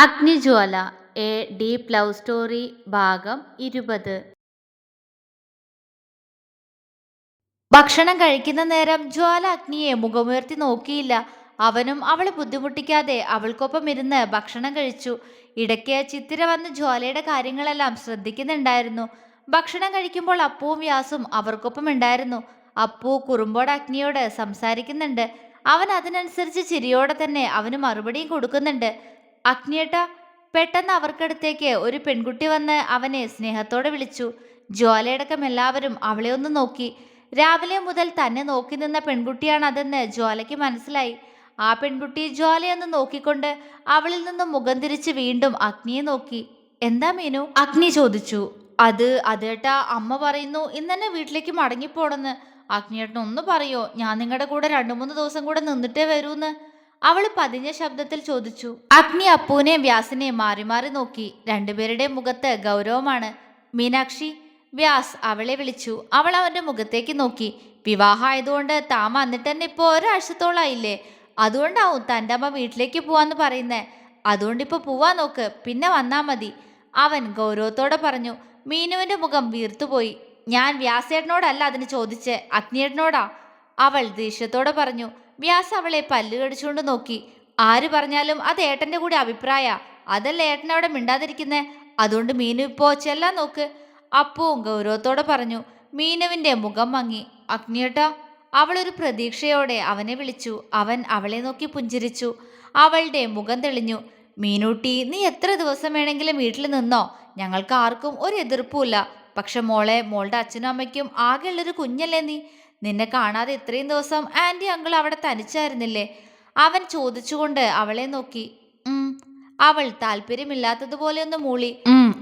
Agnijwala a deep love story ഭാഗം ഇരുപത്. ഭക്ഷണം കഴിക്കുന്ന നേരം ജ്വാല അഗ്നിയെ മുഖമുയർത്തി നോക്കിയില്ല. അവനും അവളെ ബുദ്ധിമുട്ടിക്കാതെ അവൾക്കൊപ്പം ഇരുന്ന് ഭക്ഷണം കഴിച്ചു. ഇടയ്ക്ക് ചിത്തിര വന്ന് ജ്വാലയുടെ കാര്യങ്ങളെല്ലാം ശ്രദ്ധിക്കുന്നുണ്ടായിരുന്നു. ഭക്ഷണം കഴിക്കുമ്പോൾ അപ്പുവും വ്യാസും അവർക്കൊപ്പം ഉണ്ടായിരുന്നു. അപ്പു കുറുമ്പോട് അഗ്നിയോട് സംസാരിക്കുന്നുണ്ട്. അവൻ അതിനനുസരിച്ച് ചിരിയോടെ തന്നെ അവന് മറുപടിയും കൊടുക്കുന്നുണ്ട്. അഗ്നിയേട്ട പെട്ടെന്ന് അവർക്കടുത്തേക്ക് ഒരു പെൺകുട്ടി വന്ന് അവനെ സ്നേഹത്തോടെ വിളിച്ചു. ജ്വാലയടക്കം എല്ലാവരും അവളെ ഒന്ന് നോക്കി. രാവിലെ മുതൽ തന്നെ നോക്കി നിന്ന പെൺകുട്ടിയാണ് അതെന്ന് ജ്വാലയ്ക്ക് മനസ്സിലായി. ആ പെൺകുട്ടി ജ്വാലയൊന്ന് നോക്കിക്കൊണ്ട് അവളിൽ നിന്നും മുഖം തിരിച്ച് വീണ്ടും അഗ്നിയെ നോക്കി. എന്താ മീനു? അഗ്നി ചോദിച്ചു. അത് അതേട്ടാ അമ്മ പറയുന്നു ഇന്നെന്നെ വീട്ടിലേക്ക് മടങ്ങിപ്പോണെന്ന്. അഗ്നിയേട്ടൻ ഒന്ന് പറയോ ഞാൻ നിങ്ങളുടെ കൂടെ രണ്ടു മൂന്ന് ദിവസം കൂടെ നിന്നിട്ടേ വരൂന്ന്. അവൾ പതിഞ്ഞ ശബ്ദത്തിൽ ചോദിച്ചു അഗ്നി അപ്പൂനെ വ്യാസിനെ മാറി മാറി നോക്കി. രണ്ടുപേരുടെ മുഖത്ത് ഗൗരവമാണ്. മീനാക്ഷി വ്യാസ് അവളെ വിളിച്ചു. അവൾ അവന്റെ മുഖത്തേക്ക് നോക്കി. വിവാഹമായതുകൊണ്ട് താൻ വന്നിട്ട് തന്നെ ഇപ്പോൾ ഒരാഴ്ചത്തോളായില്ലേ? അതുകൊണ്ടാവും തന്റെ അമ്മ വീട്ടിലേക്ക് പോവാന്ന് പറയുന്നേ. അതുകൊണ്ടിപ്പോൾ പോവാൻ നോക്ക്. പിന്നെ വന്നാൽ മതി. അവൻ ഗൗരവത്തോടെ പറഞ്ഞു. മീനുവിന്റെ മുഖം വീർത്തുപോയി. ഞാൻ വ്യാസേട്ടനോടല്ല അതിന് ചോദിച്ച്. അഗ്നിയേട്ടനോടാ. അവൾ ദേഷ്യത്തോടെ പറഞ്ഞു. വ്യാസ് അവളെ പല്ല് കടിച്ചുകൊണ്ട് നോക്കി. ആര് പറഞ്ഞാലും അത് ഏട്ടന്റെ കൂടി അഭിപ്രായ. അതല്ല ഏട്ടൻ അവിടെ മിണ്ടാതിരിക്കുന്നേ? അതുകൊണ്ട് മീനു ഇപ്പോ ചെല്ലാൻ നോക്ക്. അപ്പുവും ഗൗരവത്തോടെ പറഞ്ഞു. മീനുവിന്റെ മുഖം മങ്ങി. അഗ്നിയേട്ടോ അവളൊരു പ്രതീക്ഷയോടെ അവനെ വിളിച്ചു. അവൻ അവളെ നോക്കി പുഞ്ചിരിച്ചു. അവളുടെ മുഖം തെളിഞ്ഞു. മീനൂട്ടി നീ എത്ര ദിവസം വേണമെങ്കിലും വീട്ടിൽ നിന്നോ? ഞങ്ങൾക്ക് ആർക്കും ഒരു എതിർപ്പുമില്ല. പക്ഷെ മോളെ മോളുടെ അച്ഛനും അമ്മയ്ക്കും ആകെയുള്ളൊരു കുഞ്ഞല്ലേ നീ? നിന്നെ കാണാതെ ഇത്രയും ദിവസം ആന്റി അങ്കിൾ അവിടെ തനിച്ചായിരുന്നില്ലേ? അവൻ ചോദിച്ചുകൊണ്ട് അവളെ നോക്കി. അവൾ താല്പര്യമില്ലാത്തതുപോലെ ഒന്ന് മൂളി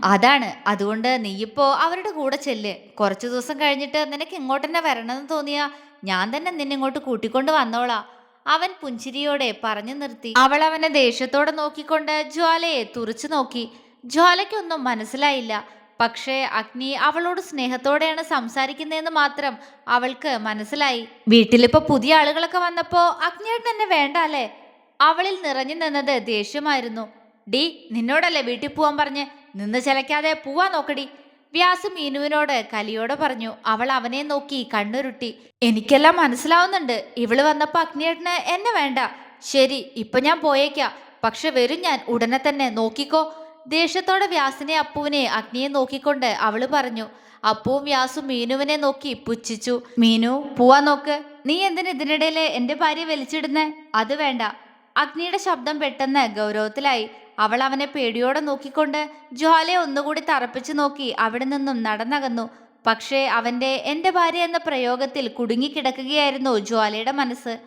അതാണ്. അതുകൊണ്ട് നീയിപ്പോ അവരുടെ കൂടെ ചെല്ല്. കുറച്ചു ദിവസം കഴിഞ്ഞിട്ട് നിനക്ക് ഇങ്ങോട്ട് തന്നെ വരണമെന്ന് തോന്നിയാ ഞാൻ തന്നെ നിന്നെ ഇങ്ങോട്ട് കൂട്ടിക്കൊണ്ട് വന്നോളാ. അവൻ പുഞ്ചിരിയോടെ പറഞ്ഞു നിർത്തി. അവൾ അവനെ ദേഷ്യത്തോടെ നോക്കിക്കൊണ്ട് ജ്വാലയെ തുറച്ചു നോക്കി. ജ്വാലയ്ക്കൊന്നും മനസ്സിലായില്ല. പക്ഷേ അഗ്നി അവളോട് സ്നേഹത്തോടെയാണ് സംസാരിക്കുന്നതെന്ന് മാത്രം അവൾക്ക് മനസ്സിലായി. വീട്ടിലിപ്പോ പുതിയ ആളുകളൊക്കെ വന്നപ്പോ അഗ്നിയേട്ടൻ എന്നെ വേണ്ട അല്ലേ? അവളിൽ നിറഞ്ഞു നിന്നത് ദേഷ്യമായിരുന്നു. ഡി നിന്നോടല്ലേ വീട്ടിൽ പോവാൻ പറഞ്ഞ് നിന്ന് ചിലക്കാതെ പോവാ നോക്കടി. വ്യാസ് മീനുവിനോട് കലിയോടെ പറഞ്ഞു. അവൾ അവനെ നോക്കി കണ്ണുരുട്ടി. എനിക്കെല്ലാം മനസ്സിലാവുന്നുണ്ട്. ഇവൾ വന്നപ്പോ അഗ്നിയേട്ടന് എന്നെ വേണ്ട. ശരി ഇപ്പൊ ഞാൻ പോയേക്കാം. പക്ഷെ വരും ഞാൻ ഉടനെ തന്നെ നോക്കിക്കോ. ദേഷ്യത്തോടെ വ്യാസിനെ അപ്പുവിനെ അഗ്നിയെ നോക്കിക്കൊണ്ട് അവൾ പറഞ്ഞു അപ്പുവും വ്യാസും മീനുവിനെ നോക്കി പുച്ഛിച്ചു. മീനു? പോവാൻ നോക്ക് നീ എന്തിന് ഇതിനിടയിലെ എന്റെ ഭാര്യ വലിച്ചിടുന്നേ? അത് വേണ്ട. അഗ്നിയുടെ ശബ്ദം പെട്ടെന്ന് ഗൗരവത്തിലായി. അവൾ അവനെ പേടിയോടെ നോക്കിക്കൊണ്ട് ജ്വാലയെ ഒന്നുകൂടി തറപ്പിച്ചു നോക്കി അവിടെ നിന്നും നടന്നകന്നു. പക്ഷേ അവന്റെ എന്റെ ഭാര്യ എന്ന പ്രയോഗത്തിൽ കുടുങ്ങിക്കിടക്കുകയായിരുന്നു ജ്വാലയുടെ മനസ്സ്.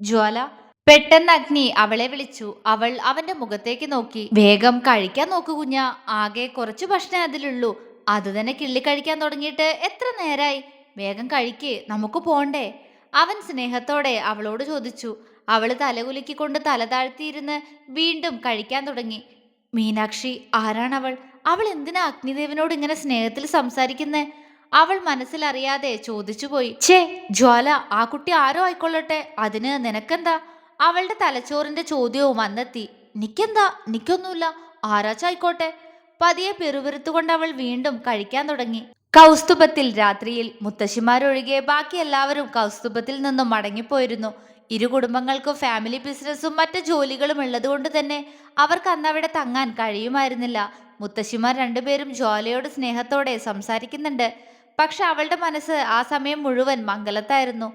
ജ്വാല പെട്ടെന്ന് അഗ്നി അവളെ വിളിച്ചു. അവൾ അവന്റെ മുഖത്തേക്ക് നോക്കി. വേഗം കഴിക്കാൻ നോക്കു കുഞ്ഞ. ആകെ കുറച്ചു ഭക്ഷണം അതിലുള്ളൂ. അത് തന്നെ കിള്ളി കഴിക്കാൻ തുടങ്ങിയിട്ട് എത്ര നേരായി? വേഗം കഴിക്ക്. നമുക്ക് പോണ്ടേ. അവൻ സ്നേഹത്തോടെ അവളോട് ചോദിച്ചു. അവൾ തലകുലുക്കിക്കൊണ്ട് തല താഴ്ത്തിയിരുന്ന് വീണ്ടും കഴിക്കാൻ തുടങ്ങി. മീനാക്ഷി ആരാണവൾ? അവൾ എന്തിനാ അഗ്നിദേവനോട് ഇങ്ങനെ സ്നേഹത്തിൽ സംസാരിക്കുന്നത് അവൾ മനസ്സിലറിയാതെ ചോദിച്ചുപോയി. ഛേ ജ്വാല ആ കുട്ടി ആരോ ആയിക്കൊള്ളട്ടെ. അതിന് നിനക്കെന്താ? അവളുടെ തലച്ചോറിന്റെ ചോദ്യവും വന്നെത്തി. നിക്കെന്താ? നിക്കൊന്നുമില്ല. ആരാച്ചായിക്കോട്ടെ? പതിയെ പെറുപിറുത്തുകൊണ്ട് അവൾ വീണ്ടും കഴിക്കാൻ തുടങ്ങി. കൗസ്തുഭത്തിൽ രാത്രിയിൽ മുത്തശ്ശിമാരൊഴികെ ബാക്കി എല്ലാവരും കൗസ്തുഭത്തിൽ നിന്നും മടങ്ങിപ്പോയിരുന്നു. ഇരു കുടുംബങ്ങൾക്കും ഫാമിലി ബിസിനസ്സും മറ്റ് ജോലികളും ഉള്ളതുകൊണ്ട് തന്നെ അവർക്ക് അന്നവിടെ തങ്ങാൻ കഴിയുമായിരുന്നില്ല. മുത്തശ്ശിമാർ രണ്ടുപേരും ജോലയോട് സ്നേഹത്തോടെ സംസാരിക്കുന്നുണ്ട്. പക്ഷെ അവളുടെ മനസ്സ് ആ സമയം മുഴുവൻ മംഗലത്തായിരുന്നു.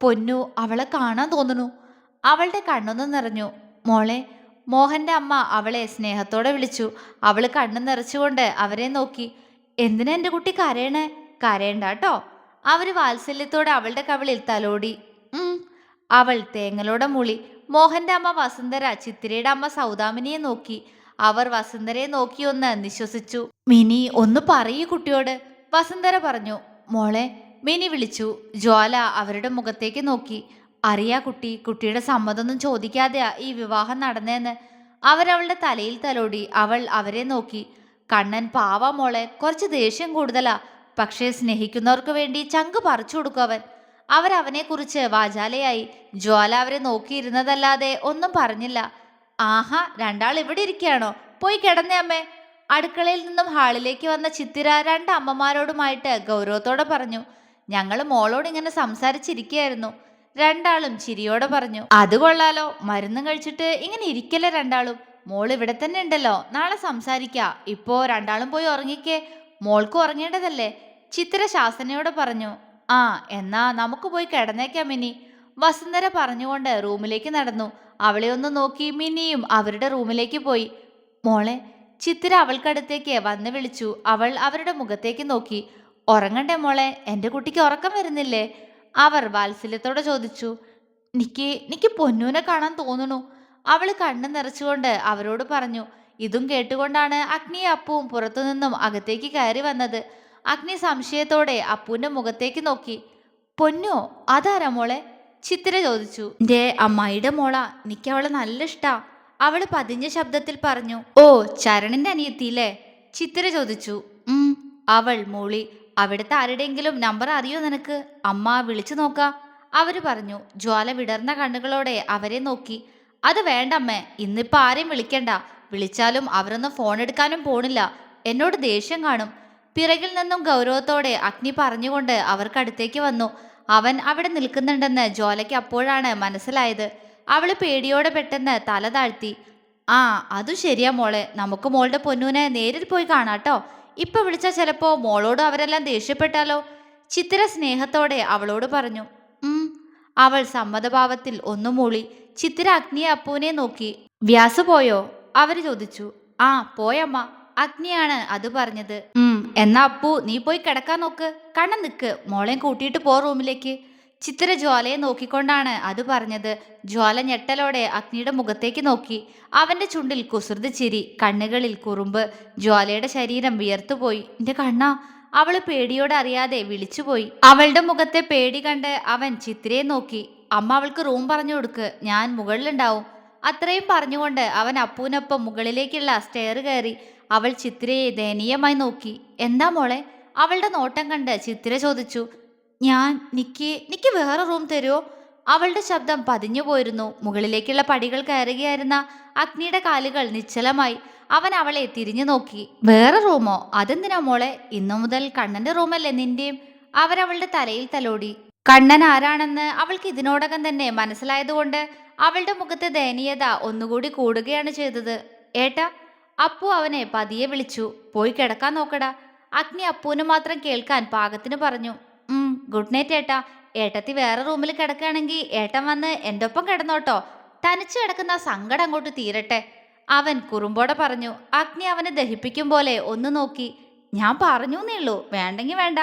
പൊന്നു അവളെ കാണാൻ തോന്നുന്നു. അവളുടെ കണ്ണൊന്ന് നിറഞ്ഞു. മോളെ മോഹന്റെ അമ്മ അവളെ സ്നേഹത്തോടെ വിളിച്ചു. അവൾ കണ്ണു നിറച്ചുകൊണ്ട് അവരെ നോക്കി. എന്തിനാ എന്റെ കുട്ടി കരയണേ? കരയണ്ട കേട്ടോ അവർ വാത്സല്യത്തോടെ അവളുടെ കവിളിൽ തലോടി. അവൾ തേങ്ങലോടെ മുളി. മോഹന്റെ അമ്മ വസുന്ധര ചിത്തിരയുടെ അമ്മ സൗദാമിനിയെ നോക്കി. അവർ വസുന്ധരയെ നോക്കി ഒന്ന് നിശ്വസിച്ചു. മിനി ഒന്ന് പറയൂ കുട്ടിയോട്. വസുന്ധര പറഞ്ഞു. മോളെ മിനി വിളിച്ചു. ജ്വാല അവരുടെ മുഖത്തേക്ക് നോക്കി. അറിയാ കുട്ടി കുട്ടിയുടെ സമ്മതമൊന്നും ചോദിക്കാതെയാ ഈ വിവാഹം നടന്നേന്ന്. അവരവളുടെ തലയിൽ തലോടി അവൾ അവരെ നോക്കി. കണ്ണൻ പാവ മോളെ കുറച്ച് ദേഷ്യം കൂടുതലാ. പക്ഷേ സ്നേഹിക്കുന്നവർക്ക് വേണ്ടി ചങ്ക് പറിച്ചു കൊടുക്കും അവൻ. അവരവനെക്കുറിച്ച് വാചാലയായി. ജ്വാല അവരെ നോക്കിയിരുന്നതല്ലാതെ ഒന്നും പറഞ്ഞില്ല. ആഹാ രണ്ടാൾ ഇവിടെ ഇരിക്കുകയാണോ? പോയി കിടന്നേ അമ്മേ. അടുക്കളയിൽ നിന്നും ഹാളിലേക്ക് വന്ന ചിത്തിര രണ്ട് അമ്മമാരോടുമായിട്ട് ഗൗരവത്തോടെ പറഞ്ഞു. ഞങ്ങൾ മോളോട് ഇങ്ങനെ സംസാരിച്ചിരിക്കുകയായിരുന്നു. രണ്ടാളും ചിരിയോടെ പറഞ്ഞു അത് കൊള്ളാലോ. മരുന്നും കഴിച്ചിട്ട് ഇങ്ങനെ ഇരിക്കല്ലേ രണ്ടാളും? മോൾ ഇവിടെ തന്നെ ഉണ്ടല്ലോ. നാളെ സംസാരിക്കാം. ഇപ്പോ രണ്ടാളും പോയി ഉറങ്ങിക്കേ. മോൾക്ക് ഉറങ്ങേണ്ടതല്ലേ? ചിത്ര ശാസനയോട് പറഞ്ഞു ആ എന്നാ നമുക്ക് പോയി കിടന്നേക്കാം മിനി. വസുന്ധര പറഞ്ഞുകൊണ്ട് റൂമിലേക്ക് നടന്നു. അവളെ ഒന്ന് നോക്കി മിനിയും അവരുടെ റൂമിലേക്ക് പോയി. മോളെ ചിത്തിര അവൾക്കടുത്തേക്ക് വന്ന് വിളിച്ചു. അവൾ അവരുടെ മുഖത്തേക്ക് നോക്കി. ഉറങ്ങണ്ടേ മോളെ? എന്റെ കുട്ടിക്ക് ഉറക്കം വരുന്നില്ലേ? അവർ വാത്സല്യത്തോടെ ചോദിച്ചു നിക്ക് നിക്ക് പൊന്നൂനെ കാണാൻ തോന്നുന്നു അവൾ കണ്ണു നിറച്ചുകൊണ്ട് അവരോട് പറഞ്ഞു ഇതും കേട്ടുകൊണ്ടാണ് അഗ്നി അപ്പുവും പുറത്തുനിന്നും അകത്തേക്ക് കയറി വന്നത്. അഗ്നി സംശയത്തോടെ അപ്പുവിന്റെ മുഖത്തേക്ക് നോക്കി പൊന്നോ അതാരാ മോളെ? ചിത്തിര ചോദിച്ചു എന്റെ അമ്മായിയുടെ മോള നിക്ക് അവളെ നല്ല ഇഷ്ടാ. അവൾ പതിഞ്ഞ ശബ്ദത്തിൽ പറഞ്ഞു ഓ ചരണിന്റെ അനിയത്തിയില്ലേ? ചിത്തിര ചോദിച്ചു അവൾ മൂളി അവിടുത്തെ ആരുടെയെങ്കിലും നമ്പർ അറിയോ നിനക്ക്? അമ്മ വിളിച്ചു നോക്കാം. അവർ പറഞ്ഞു ജ്വാല വിടർന്ന കണ്ണുകളോടെ അവരെ നോക്കി. അത് വേണ്ടമ്മേ ഇന്നിപ്പോ ആരെയും വിളിക്കണ്ട. വിളിച്ചാലും അവരൊന്നും ഫോൺ എടുക്കാനും പോണില്ല. എന്നോട് ദേഷ്യം കാണും. പിറകിൽ നിന്നും ഗൗരവത്തോടെ അഗ്നി പറഞ്ഞുകൊണ്ട് അവർക്കടുത്തേക്ക് വന്നു. അവൻ അവിടെ നിൽക്കുന്നുണ്ടെന്ന് ജ്വാലയ്ക്ക് അപ്പോഴാണ് മനസ്സിലായത്. അവൾ പേടിയോടെ പെട്ടെന്ന് തല താഴ്ത്തി. ആ അതു ശരിയാ മോളെ. നമുക്ക് മോളുടെ പൊന്നൂനെ നേരിൽ പോയി കാണാട്ടോ. ഇപ്പൊ വിളിച്ചാൽ ചിലപ്പോ മോളോട് അവരെല്ലാം ദേഷ്യപ്പെട്ടാലോ? ചിത്ര സ്നേഹത്തോടെ അവളോട് പറഞ്ഞു അവൾ സമ്മതഭാവത്തിൽ ഒന്നു മൂളി ചിത്ര അഗ്നിയെ അപ്പുവിനെ നോക്കി വ്യാസ് പോയോ? അവർ ചോദിച്ചു ആ പോയമ്മ അഗ്നിയാണ് അത് പറഞ്ഞത്. ഉം എന്നാ അപ്പു നീ പോയി കിടക്കാൻ നോക്ക് കണ്ണ നിക്ക് മോളെയും കൂട്ടിയിട്ട് പോ റൂമിലേക്ക്. ചിത്തിര ജ്വാലയെ നോക്കിക്കൊണ്ടാണ് അത് പറഞ്ഞത്. ജ്വാല ഞെട്ടലോടെ അഗ്നിയുടെ മുഖത്തേക്ക് നോക്കി. അവന്റെ ചുണ്ടിൽ കുസൃതി ചിരി കണ്ണുകളിൽ കുറുമ്പ്. ജ്വാലയുടെ ശരീരം വിയർത്തുപോയി. എന്റെ കണ്ണാ അവൾ പേടിയോടെ അറിയാതെ വിളിച്ചുപോയി. അവളുടെ മുഖത്തെ പേടി കണ്ട് അവൻ ചിത്രയെ നോക്കി. അമ്മ അവൾക്ക് റൂം പറഞ്ഞു കൊടുക്ക് ഞാൻ മുകളിലുണ്ടാവും. അത്രയും പറഞ്ഞുകൊണ്ട് അവൻ അപ്പൂനൊപ്പം മുകളിലേക്കുള്ള സ്റ്റെയർ കയറി അവൾ ചിത്രയെ ദയനീയമായി നോക്കി. എന്താ മോളെ? അവളുടെ നോട്ടം കണ്ട് ചിത്ര ചോദിച്ചു. ഞാൻ നിക്ക് നിക്ക് വേറെ റൂം തരുമോ അവളുടെ ശബ്ദം പതിഞ്ഞു പോയിരുന്നു. മുകളിലേക്കുള്ള പടികൾ കയറുകയായിരുന്ന അഗ്നിയുടെ കാലുകൾ നിശ്ചലമായി. അവൻ അവളെ തിരിഞ്ഞു നോക്കി. വേറെ റൂമോ അതെന്തിനാ മോളെ? ഇന്നു മുതൽ കണ്ണന്റെ റൂമല്ലേ നിന്റെയും? അവരവളുടെ തലയിൽ തലോടി. കണ്ണൻ ആരാണെന്ന് അവൾക്ക് ഇതിനോടകം തന്നെ മനസ്സിലായതുകൊണ്ട് അവളുടെ മുഖത്തെ ദയനീയത ഒന്നുകൂടി കൂടുകയാണ് ചെയ്തത്. ഏട്ടാ അപ്പു അവനെ പതിയെ വിളിച്ചു. പോയി കിടക്കാൻ നോക്കടാ. അഗ്നി അപ്പുവിന് മാത്രം കേൾക്കാൻ പാകത്തിന് പറഞ്ഞു. ഗുഡ് നൈറ്റ് ഏട്ടാ. ഏട്ടത്തി വേറെ റൂമിൽ കിടക്കുകയാണെങ്കിൽ ഏട്ടൻ വന്ന് എന്റെ ഒപ്പം കിടന്നോട്ടോ? തനിച്ച് കിടക്കുന്ന സങ്കടം അങ്ങോട്ട് തീരട്ടെ. അവൻ കുറുമ്പോടെ പറഞ്ഞു അഗ്നി അവനെ ദഹിപ്പിക്കും പോലെ ഒന്ന് നോക്കി. ഞാൻ പറഞ്ഞു ഉള്ളൂ വേണ്ടെങ്കിൽ വേണ്ട.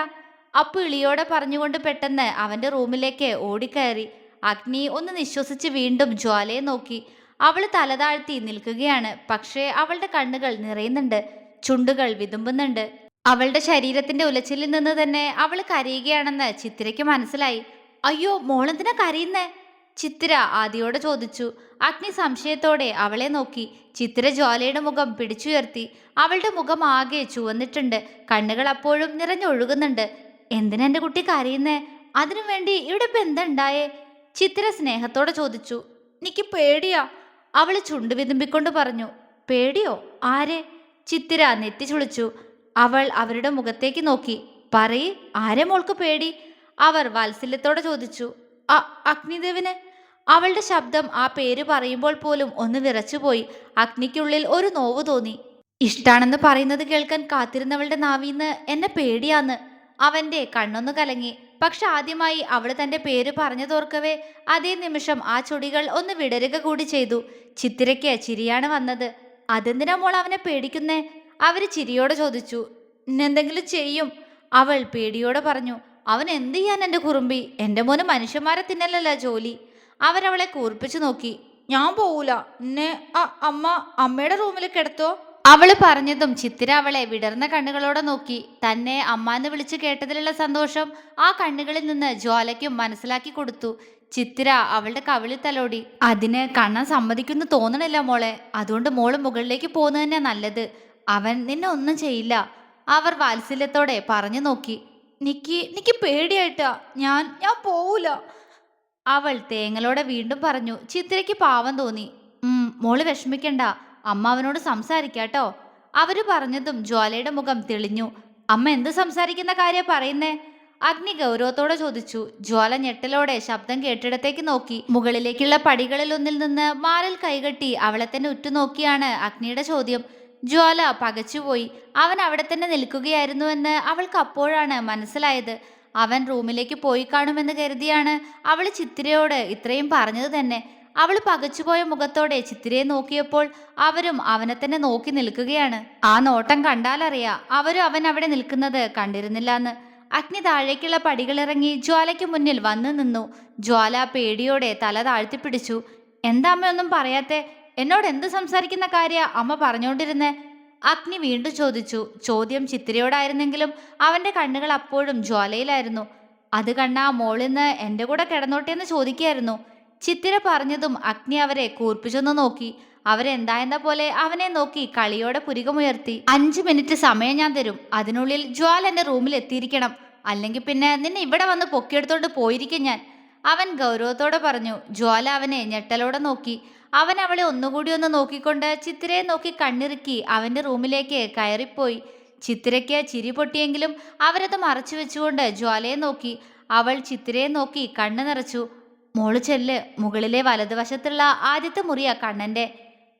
അപ്പു ഇളിയോടെ പറഞ്ഞുകൊണ്ട് പെട്ടെന്ന് അവന്റെ റൂമിലേക്ക് ഓടിക്കയറി. അഗ്നി ഒന്ന് നിശ്വസിച്ച് വീണ്ടും ജ്വാലയെ നോക്കി. അവൾ തലതാഴ്ത്തി നിൽക്കുകയാണ് പക്ഷേ അവളുടെ കണ്ണുകൾ നിറയുന്നുണ്ട് ചുണ്ടുകൾ വിതുമ്പുന്നുണ്ട്. അവളുടെ ശരീരത്തിന്റെ ഉലച്ചിലിൽ നിന്ന് തന്നെ അവൾ കരയുകയാണെന്ന് ചിത്രയ്ക്ക് മനസ്സിലായി. അയ്യോ മോളെന്തിനാ കരയുന്നേ? ചിത്ര ആദിയോട് ചോദിച്ചു. അഗ്നി സംശയത്തോടെ അവളെ നോക്കി. ചിത്ര ജ്വാലയുടെ മുഖം പിടിച്ചുയർത്തി. അവളുടെ മുഖം ആകെ ചുവന്നിട്ടുണ്ട്. കണ്ണുകൾ അപ്പോഴും നിറഞ്ഞൊഴുകുന്നുണ്ട്. എന്തിനാ എന്റെ കുട്ടി കരയുന്നേ? അതിനു വേണ്ടി ഇവിടെ ഇപ്പം എന്തുണ്ടായേ ചിത്ര സ്നേഹത്തോടെ ചോദിച്ചു. എനിക്ക് പേടിയാ അവൾ ചുണ്ടു വിതുമ്പിക്കൊണ്ട് പറഞ്ഞു. പേടിയോ? ആരെ? ചിത്തിര നെറ്റി ചുളിച്ചു അവൾ അവരുടെ മുഖത്തേക്ക് നോക്കി. പറയ് ആരെ മോൾക്ക് പേടി? അവർ വാത്സല്യത്തോടെ ചോദിച്ചു. അ അഗ്നിദേവന്. അവളുടെ ശബ്ദം ആ പേര് പറയുമ്പോൾ പോലും ഒന്ന് വിറച്ചുപോയി. അഗ്നിക്കുള്ളിൽ ഒരു നോവ് തോന്നി. ഇഷ്ടാണെന്ന് പറയുന്നത് കേൾക്കാൻ കാത്തിരുന്നവളുടെ നാവീന്ന് എന്നെ പേടിയാന്ന്. അവന്റെ കണ്ണൊന്നു കലങ്ങി. പക്ഷെ ആദ്യമായി അവൾ തന്റെ പേര് പറഞ്ഞതോർക്കവേ അതേ നിമിഷം ആ ചൊടികൾ ഒന്ന് വിടരുക കൂടി ചെയ്തു. ചിത്തിരയ്ക്ക് ചിരിയാണ് വന്നത്. അതെന്തിനാ മോൾ അവനെ പേടിക്കുന്നേ? അവർ ചിരിയോടെ ചോദിച്ചു എന്നെന്തെങ്കിലും ചെയ്യും? അവൾ പേടിയോടെ പറഞ്ഞു അവൻ എന്ത് ചെയ്യാൻ എന്റെ കുറുമ്പി? എന്റെ മോന് മനുഷ്യന്മാരെ തിന്നലല്ല ജോലി. അവരവളെ കൂർപ്പിച്ചു നോക്കി ഞാൻ പോവൂല. എന്നെ ആ അമ്മ അമ്മയുടെ റൂമിൽ കിടത്തോ. അവൾ പറഞ്ഞതും ചിത്തിര അവളെ വിടർന്ന കണ്ണുകളോടെ നോക്കി തന്നെ അമ്മ എന്ന് വിളിച്ചു കേട്ടതിലുള്ള സന്തോഷം ആ കണ്ണുകളിൽ നിന്ന് ജ്വാലയ്ക്കും മനസ്സിലാക്കി കൊടുത്തു. ചിത്തിര അവളുടെ കവിളിൽ തലോടി അതിന് കണ്ണൻ സമ്മതിക്കുന്നു തോന്നണില്ല മോളെ. അതുകൊണ്ട് മോൾ മുകളിലേക്ക് പോകുന്നത് തന്നെ നല്ലത്. അവൻ നിന്നെ ഒന്നും ചെയ്യില്ല. അവർ വാത്സല്യത്തോടെ പറഞ്ഞു നോക്കി. നിക്ക് നിക്ക് പേടിയായിട്ടാ. ഞാൻ ഞാൻ പോവൂല. അവൾ തേങ്ങലോടെ വീണ്ടും പറഞ്ഞു ചിത്രയ്ക്ക് പാവം തോന്നി. മോൾ വിഷമിക്കണ്ട. അമ്മ അവനോട് സംസാരിക്കാട്ടോ. അവർ പറഞ്ഞതും ജ്വാലയുടെ മുഖം തെളിഞ്ഞു. അമ്മ എന്ത് സംസാരിക്കുന്ന കാര്യ പറയുന്നേ? അഗ്നി ഗൗരവത്തോടെ ചോദിച്ചു. ജ്വാല ഞെട്ടലോടെ ശബ്ദം കേട്ടിടത്തേക്ക് നോക്കി. മുകളിലേക്കുള്ള പടികളിൽ ഒന്നിൽ നിന്ന് മാറിൽ കൈകെട്ടി അവളെ തന്നെ ഉറ്റുനോക്കിയാണ് അഗ്നിയുടെ ചോദ്യം. ജ്വാല പകച്ചുപോയി അവൻ അവിടെ തന്നെ നിൽക്കുകയായിരുന്നുവെന്ന് അവൾക്ക് അപ്പോഴാണ് മനസ്സിലായത്. അവൻ റൂമിലേക്ക് പോയി കാണുമെന്ന് കരുതിയാണ് അവൾ ചിത്തിരയോട് ഇത്രയും പറഞ്ഞത് തന്നെ. അവൾ പകച്ചുപോയ മുഖത്തോടെ ചിത്തിരയെ നോക്കിയപ്പോൾ അവരും അവനെ തന്നെ നോക്കി നിൽക്കുകയാണ്. ആ നോട്ടം കണ്ടാലറിയാ അവരും അവൻ അവിടെ നിൽക്കുന്നത് കണ്ടിരുന്നില്ലെന്ന്. അഗ്നി താഴേക്കുള്ള പടികളിറങ്ങി ജ്വാലയ്ക്ക് മുന്നിൽ വന്നു നിന്നു. ജ്വാല പേടിയോടെ തല താഴ്ത്തിപ്പിടിച്ചു. എന്താ അമ്മയൊന്നും പറയാത്തെ? എന്നോട് എന്ത് സംസാരിക്കുന്ന കാര്യ? അമ്മ പറഞ്ഞുകൊണ്ടിരുന്നേ അഗ്നി വീണ്ടും ചോദിച്ചു. ചോദ്യം ചിത്തിരയോടായിരുന്നെങ്കിലും അവന്റെ കണ്ണുകൾ അപ്പോഴും ജ്വാലയിലായിരുന്നു. അത് കണ്ട ആ മോളിന്ന് എന്റെ കൂടെ കിടന്നോട്ടെ എന്ന് ചോദിക്കായിരുന്നു ചിത്തിര പറഞ്ഞതും അഗ്നി അവരെ കൂർപ്പിച്ചൊന്ന് നോക്കി. അവരെന്തായെന്ന പോലെ അവനെ നോക്കി കളിയോടെ പുരികമുയർത്തി. അഞ്ചു മിനിറ്റ് സമയം ഞാൻ തരും. അതിനുള്ളിൽ ജ്വാൽ എന്റെ റൂമിൽ എത്തിയിരിക്കണം. അല്ലെങ്കിൽ പിന്നെ നിന്നെ ഇവിടെ വന്ന് പൊക്കിയെടുത്തോണ്ട് പോയിരിക്കും ഞാൻ. അവൻ ഗൗരവത്തോടെ പറഞ്ഞു ജ്വാല അവനെ ഞെട്ടലോടെ നോക്കി. അവൻ അവളെ ഒന്നുകൂടി ഒന്ന് നോക്കിക്കൊണ്ട് ചിത്രയെ നോക്കി കണ്ണിറുക്കി അവന്റെ റൂമിലേക്ക് കയറിപ്പോയി. ചിത്രയ്ക്ക് ചിരി പൊട്ടിയെങ്കിലും അവരത് മറച്ചു വെച്ചുകൊണ്ട് ജ്വാലയെ നോക്കി. അവൾ ചിത്രയെ നോക്കി കണ്ണു നിറച്ചു. മോൾ ചെല്ല് മുകളിലെ വലതുവശത്തുള്ള ആദ്യത്തെ മുറിയ കണ്ണന്റെ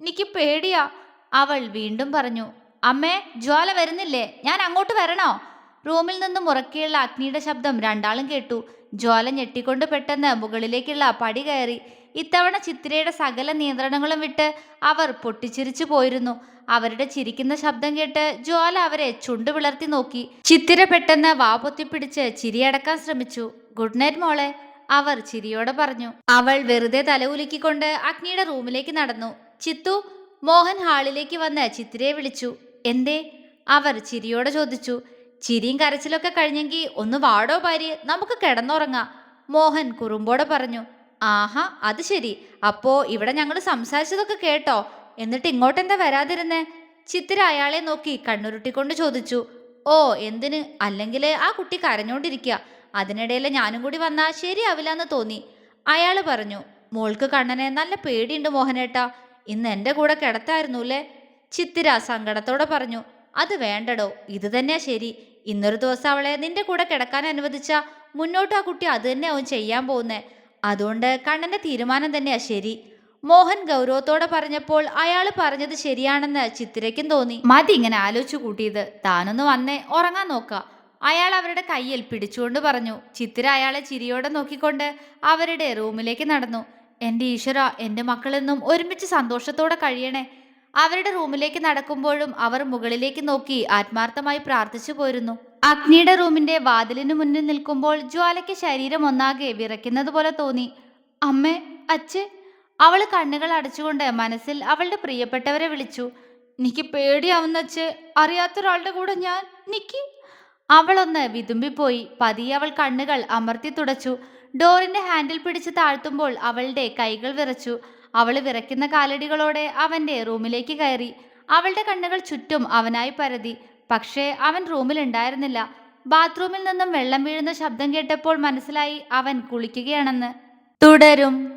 എനിക്ക് പേടിയാ. അവൾ വീണ്ടും പറഞ്ഞു അമ്മേ ജ്വാല വരുന്നില്ലേ? ഞാൻ അങ്ങോട്ട് വരണോ? റൂമിൽ നിന്നും ഉറക്കിയുള്ള അഗ്നിയുടെ ശബ്ദം രണ്ടാളും കേട്ടു. ജ്വാല ഞെട്ടിക്കൊണ്ട് പെട്ടെന്ന് മുകളിലേക്കുള്ള പടി കയറി. ഇത്തവണ ചിത്രയുടെ സകല നിയന്ത്രണങ്ങളും വിട്ട് അവർ പൊട്ടിച്ചിരിച്ചു പോയിരുന്നു. അവരുടെ ചിരിക്കുന്ന ശബ്ദം കേട്ട് ജ്വാല അവരെ ചുണ്ടു വിളർത്തി നോക്കി. ചിത്തിര പെട്ടെന്ന് വാ പൊത്തിപ്പിടിച്ച് ചിരിയടക്കാൻ ശ്രമിച്ചു. ഗുഡ് നൈറ്റ് മോളെ അവർ ചിരിയോടെ പറഞ്ഞു. അവൾ വെറുതെ തലകുലുക്കിക്കൊണ്ട് അഗ്നിയുടെ റൂമിലേക്ക് നടന്നു. ചിത്തു മോഹൻ ഹാളിലേക്ക് വന്ന് ചിത്തിരയെ വിളിച്ചു. എന്തേ? അവർ ചിരിയോടെ ചോദിച്ചു. ചിരിയും കരച്ചിലൊക്കെ കഴിഞ്ഞെങ്കിൽ ഒന്ന് വാടോ ഭാര്യ നമുക്ക് കിടന്നുറങ്ങാം. മോഹൻ കുറുമ്പോടെ പറഞ്ഞു ആഹാ അത് ശരി. അപ്പോ ഇവിടെ ഞങ്ങൾ സംസാരിച്ചതൊക്കെ കേട്ടോ. എന്നിട്ട് ഇങ്ങോട്ടെന്താ വരാതിരുന്നേ? ചിത്തിര അയാളെ നോക്കി കണ്ണുരുട്ടിക്കൊണ്ട് ചോദിച്ചു ഓ എന്തിന്? അല്ലെങ്കിൽ ആ കുട്ടി കരഞ്ഞോണ്ടിരിക്കുക അതിനിടയിൽ ഞാനും കൂടി വന്നാൽ ശരിയാവില്ല എന്ന് തോന്നി. അയാൾ പറഞ്ഞു മോൾക്ക് കണ്ണനെ നല്ല പേടിയുണ്ട് മോഹനേട്ടാ. ഇന്ന് എന്റെ കൂടെ കിടത്തായിരുന്നു അല്ലേ ചിത്തിര സങ്കടത്തോടെ പറഞ്ഞു അത് വേണ്ടടോ ഇത് തന്നെയാ ശരി. ഇന്നൊരു ദിവസം അവളെ നിന്റെ കൂടെ കിടക്കാൻ അനുവദിച്ച മുന്നോട്ട് ആ കുട്ടി അത് തന്നെ അവൻ ചെയ്യാൻ പോകുന്നേ. അതുകൊണ്ട് കണ്ണന്റെ തീരുമാനം തന്നെയാ ശരി. മോഹൻ ഗൗരവത്തോടെ പറഞ്ഞപ്പോൾ അയാൾ പറഞ്ഞത് ശരിയാണെന്ന് ചിത്രയ്ക്കും തോന്നി. മതി ഇങ്ങനെ ആലോചിച്ചു കൂട്ടിയത്. താനൊന്ന് വന്നേ ഉറങ്ങാൻ നോക്ക. അയാൾ അവരുടെ കയ്യിൽ പിടിച്ചുകൊണ്ട് പറഞ്ഞു. ചിത്ര അയാളെ ചിരിയോടെ നോക്കിക്കൊണ്ട് അവരുടെ റൂമിലേക്ക് നടന്നു. എന്റെ ഈശ്വര എന്റെ മക്കളെന്നും ഒരുമിച്ച് സന്തോഷത്തോടെ കഴിയണേ. അവരുടെ റൂമിലേക്ക് നടക്കുമ്പോഴും അവർ മുകളിലേക്ക് നോക്കി ആത്മാർത്ഥമായി പ്രാർത്ഥിച്ചു പോയിരുന്നു അഗ്നിയുടെ റൂമിന്റെ വാതിലിനു മുന്നിൽ നിൽക്കുമ്പോൾ ജ്വാലയ്ക്ക് ശരീരം ഒന്നാകെ വിറയ്ക്കുന്നത് പോലെ തോന്നി. അമ്മേ അച്ഛേ. അവൾ കണ്ണുകൾ അടച്ചുകൊണ്ട് മനസ്സിൽ അവളുടെ പ്രിയപ്പെട്ടവരെ വിളിച്ചു. നിക്ക് പേടിയാവുന്ന അച്ഛേ അറിയാത്തൊരാളുടെ കൂടെ ഞാൻ നിക്ക്. അവളൊന്ന് വിതുമ്പിപ്പോയി. പതിയെ അവൾ കണ്ണുകൾ അമർത്തി തുടച്ചു. ഡോറിന്റെ ഹാൻഡിൽ പിടിച്ച് താഴ്ത്തുമ്പോൾ അവളുടെ കൈകൾ വിറച്ചു. അവൾ വിറയ്ക്കുന്ന കാലടികളോടെ അവന്റെ റൂമിലേക്ക് കയറി. അവളുടെ കണ്ണുകൾ ചുറ്റും അവനായി പരതി. പക്ഷേ അവൻ റൂമിൽ ഉണ്ടായിരുന്നില്ല ബാത്റൂമിൽ നിന്നും വെള്ളം വീഴുന്ന ശബ്ദം കേട്ടപ്പോൾ മനസ്സിലായി അവൻ കുളിക്കുകയാണെന്ന്. തുടരും.